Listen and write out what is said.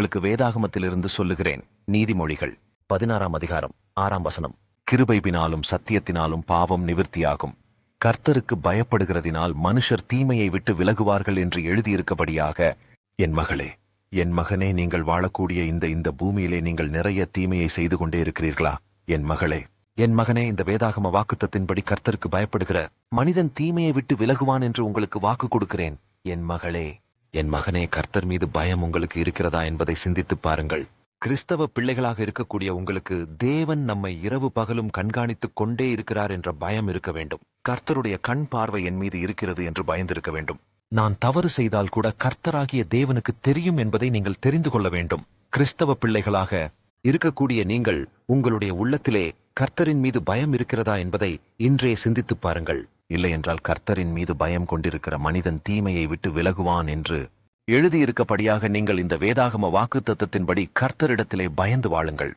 உங்களுக்கு வேதாகமத்திலிருந்து சொல்லுகிறேன். நீதிமொழிகள் பதினாறாம் அதிகாரம் ஆறாம் வசனம். கிருபைபினாலும் சத்தியத்தினாலும் பாவம் நிவர்த்தியாகும். கர்த்தருக்கு பயப்படுகிறதினால் மனுஷர் தீமையை விட்டு விலகுவார்கள் என்று எழுதியிருக்கபடியாக என் மகளே என் மகனே நீங்கள் வாழக்கூடிய இந்த இந்த பூமியிலே நீங்கள் நிறைய தீமையை செய்து கொண்டே இருக்கிறீர்களா? என் மகளே என் மகனே இந்த வேதாகம வாக்குத்தத்தின்படி கர்த்தருக்கு பயப்படுகிற மனிதன் தீமையை விட்டு விலகுவான் என்று உங்களுக்கு வாக்கு கொடுக்கிறேன். என் மகளே என் மகனே கர்த்தர் மீது பயம் உங்களுக்கு இருக்கிறதா என்பதை சிந்தித்துப் பாருங்கள். கிறிஸ்தவ பிள்ளைகளாக இருக்கக்கூடிய உங்களுக்கு தேவன் நம்மை இரவு பகலும் கண்காணித்துக் கொண்டே இருக்கிறார் என்ற பயம் இருக்க வேண்டும். கர்த்தருடைய கண் பார்வை என் மீது இருக்கிறது என்று பயந்திருக்க வேண்டும். நான் தவறு செய்தால் கூட கர்த்தராகிய தேவனுக்கு தெரியும் என்பதை நீங்கள் தெரிந்து கொள்ள வேண்டும். கிறிஸ்தவ பிள்ளைகளாக இருக்கக்கூடிய நீங்கள் உங்களுடைய உள்ளத்திலே கர்த்தரின் மீது பயம் இருக்கிறதா என்பதை இன்றே சிந்தித்துப் பாருங்கள். இல்லையென்றால் கர்த்தரின் மீது பயம் கொண்டிருக்கிற மனிதன் தீமையை விட்டு விலகுவான் என்று எழுதியிருக்கபடியாக நீங்கள் இந்த வேதாகம வாக்குத்தத்தத்தின்படி கர்த்தரிடத்திலே பயந்து வாழுங்கள்.